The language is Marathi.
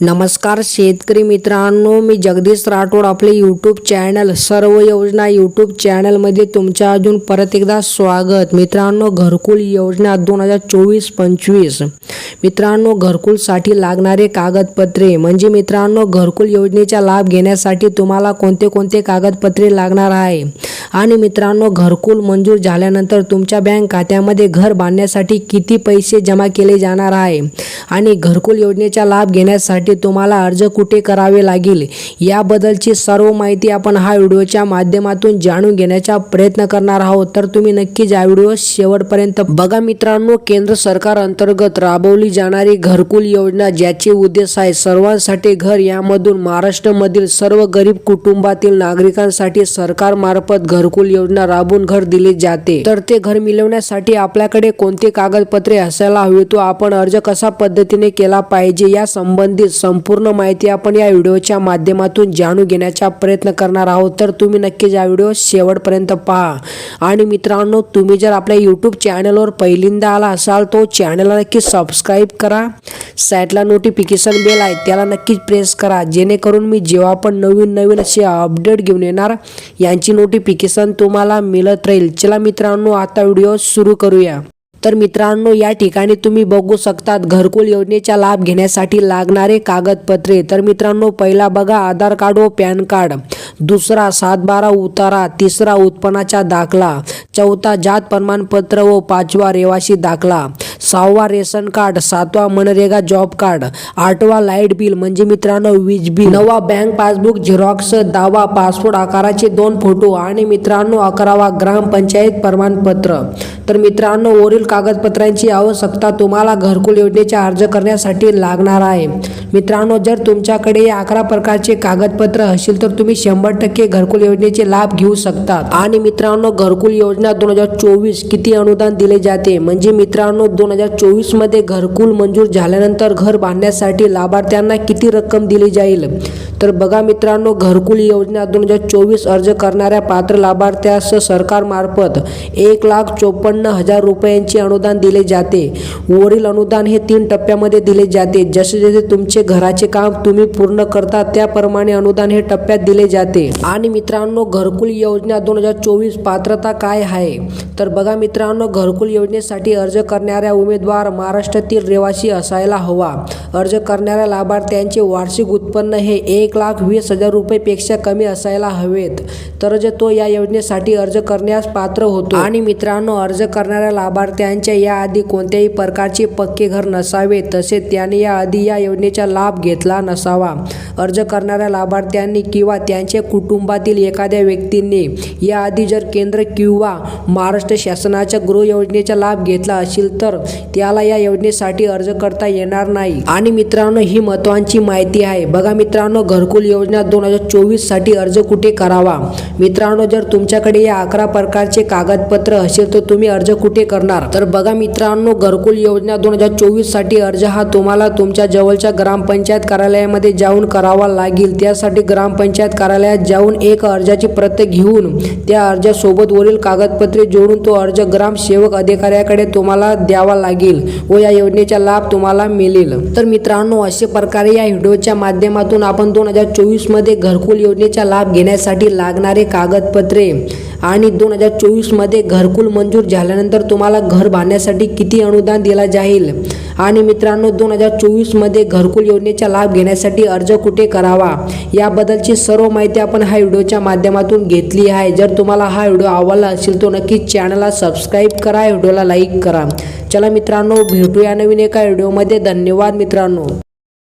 नमस्कार शेतकरी मित्रांनो मी जगदीश राठोड आपले यूट्यूब चॅनल सर्व योजना यूट्यूब चॅनलमध्ये तुमच्या अजून परत एकदा स्वागत. मित्रांनो घरकुल योजना दोन हजार चोवीस पंचवीस. मित्रांनो घरकुलसाठी लागणारे कागदपत्रे. म्हणजे मित्रांनो घरकुल योजनेचा लाभ घेण्यासाठी तुम्हाला कोणते कोणते कागदपत्रे लागणार आहे? आणि मित्रांनो घरकुल मंजूर झाल्यानंतर तुमच्या बँक खात्यामध्ये घर बांधण्यासाठी किती पैसे जमा केले जाणार आहे? आणि घरकुल योजनेचा लाभ घेण्यासाठी तुम्हाला अर्ज कुठे करावे लागेल? याबद्दलची सर्व माहिती आपण हा व्हिडिओच्या माध्यमातून जाणून घेण्याचा प्रयत्न करणार आहोत. तर तुम्ही नक्कीच या व्हिडिओ शेवटपर्यंत बघा. मित्रांनो केंद्र सरकार अंतर्गत राबवली जाणारी घरकुल योजना ज्याचे उद्देश आहे सर्वांसाठी घर यामधून महाराष्ट्रामधील सर्व गरीब कुटुंबातील नागरिकांसाठी सरकारमार्फत घरकुल योजना राबवून घर दिले जाते. तर ते घर मिळवण्यासाठी आपल्याकडे कोणते कागदपत्रे असायला हवे? तो आपण अर्ज कसा पद्धतीने केला पाहिजे? या संबंधित संपूर्ण माहिती आपण या व्हिडिओच्या माध्यमातून जाणून घेण्याचा प्रयत्न करणार आहोत. तर तुम्ही नक्कीच या व्हिडिओ शेवटपर्यंत पहा. आणि मित्रांनो तुम्ही जर आपल्या यूट्यूब चॅनलवर पहिल्यांदा आला असाल तो चॅनलला नक्की सबस्क्राईब करा. साईटला नोटिफिकेशन बेल आहे त्याला नक्कीच प्रेस करा. जेणेकरून मी जेव्हा पण नवीन नवीन असे अपडेट घेऊन येणार यांची नोटिफिकेशन तुम्हाला मिळत राहील. चला मित्रांनो आता व्हिडिओ सुरू करूया. तर मित्रांनो या ठिकाणी तुम्ही बघू शकतात घरकुल योजनेचा लाभ घेण्यासाठी लागणारे कागदपत्रे. तर मित्रांनो पहिला बघा आधार कार्ड व पॅन कार्ड. दुसरा सातबारा उतारा तिसरा उत्पन्नाचा दाखला. चौथा जात प्रमाणपत्र व पाचवा रेवाशी दाखला. सहावा रेशन कार्ड सातवा मनरेगा जॉब कार्ड. आठवा लाइट बिल म्हणजे मित्रांनो वीज बिल. नवा बँक पासबुक झेरॉक्स दावा पासपोर्ट आकाराचे दोन फोटो आणि मित्रांनो अकरावा ग्रामपंचायत प्रमाणपत्र. तर मित्रांनो वरील कागदपत्रांची आवश्यकता तुम्हाला घरकुल योजनेचा अर्ज करण्यासाठी लागणार आहे. मित्रांनो जर तुमच्याकडे या अकरा प्रकारचे कागदपत्र असेल तर तुम्ही शंभर टक्के घरकुल योजनेचे लाभ घेऊ शकता. आणि मित्रांनो घरकुल योजना दोन हजार चोवीस किती अनुदान दिले जाते? म्हणजे मित्रांनो दोन हजार चोवीसमध्ये घरकुल मंजूर झाल्यानंतर घर बांधण्यासाठी लाभार्थ्यांना किती रक्कम दिली जाईल? तर बघा मित्रांनो घरकुल योजना दोन हजार चोवीस अर्ज करणाऱ्या पात्र लाभार्थ्यास सरकारमार्फत एक लाख चोपन्न हजार रुपयांचे अनुदान दिले जाते. वरील अनुदान हे तीन टप्प्यामध्ये दिले जाते. जसे जसे तुमचे घराचे काम तुम्ही पूर्ण करता त्याप्रमाणे अनुदान हे टप्प्यात दिले जाते. आणि मित्रांनो घरकुल योजना दोन हजार चोवीस पात्रता काय आहे? तर बघा मित्रांनो घरकुल योजनेसाठी अर्ज करणाऱ्या उमेदवार महाराष्ट्रातील रहिवासी असायला हवा. अर्ज करणाऱ्या लाभार्थ्यांचे वार्षिक उत्पन्न हे एक लाख वीस हजार रुपयेपेक्षा कमी असायला हवेत. तरच तो या योजनेसाठी अर्ज करण्यास पात्र होतो. आणि मित्रांनो अर्ज करणाऱ्या लाभार्थ्यांच्या याआधी कोणत्याही प्रकारचे पक्के घर नसावे तसेच त्याने याआधी या योजनेचा लाभ घेतला नसावा. अर्ज करणाऱ्या लाभार्थ्यांनी किंवा त्यांच्या कुटुंबातील एखाद्या व्यक्तींनी याआधी जर केंद्र किंवा महाराष्ट्र शासनाच्या गृह योजनेचा लाभ घेतला असेल तर त्याला या योजनेसाठी अर्ज करता येणार नाही. आणि मित्रांनो ही महत्वाची माहिती आहे. बघा मित्रांनो घरकुल योजना दोन हजार चोवीससाठी अर्ज कुठे करावा? मित्रांनो जर तुमच्याकडे या अकरा प्रकारचे कागदपत्र असेल तर तुम्ही अर्ज कुठे करणार? तर बघा मित्रांनो घरकुल योजना दोन हजार चोवीससाठी अर्ज हा तुम्हाला तुमच्या जवळच्या ग्रामपंचायत कार्यालयामध्ये जाऊन करावा लागेल. त्यासाठी ग्रामपंचायत कार्यालयात जाऊन एक अर्जाची प्रत घेऊन त्या अर्जासोबत वरील कागदपत्रे जोडून तो अर्ज ग्रामसेवक अधिकाऱ्याकडे तुम्हाला द्यावा लागेल व या योजनेचा लाभ तुम्हाला मिळेल. तर मित्रांनो अशा प्रकारे या व्हिडिओच्या माध्यमातून आपण दोन हजार चोवीसमध्ये घरकुल योजनेचा लाभ घेण्यासाठी लागणारे कागदपत्रे आणि दोन हजार चोवीसमध्ये घरकुल मंजूर झाल्यानंतर तुम्हाला घर बांधण्यासाठी किती अनुदान दिला जाईल? आणि मित्रांनो दोन हजार चोवीसमध्ये घरकुल योजनेचा लाभ घेण्यासाठी अर्ज कुठे करावा? याबद्दलची सर्व माहिती आपण हा व्हिडिओच्या माध्यमातून घेतली आहे. जर तुम्हाला हा व्हिडिओ आवडला असेल तो नक्कीच चॅनलला सबस्क्राईब करा व्हिडिओला लाईक करा. चला मित्रांनो भेटूया नवीन एका व्हिडिओमध्ये. धन्यवाद मित्रांनो.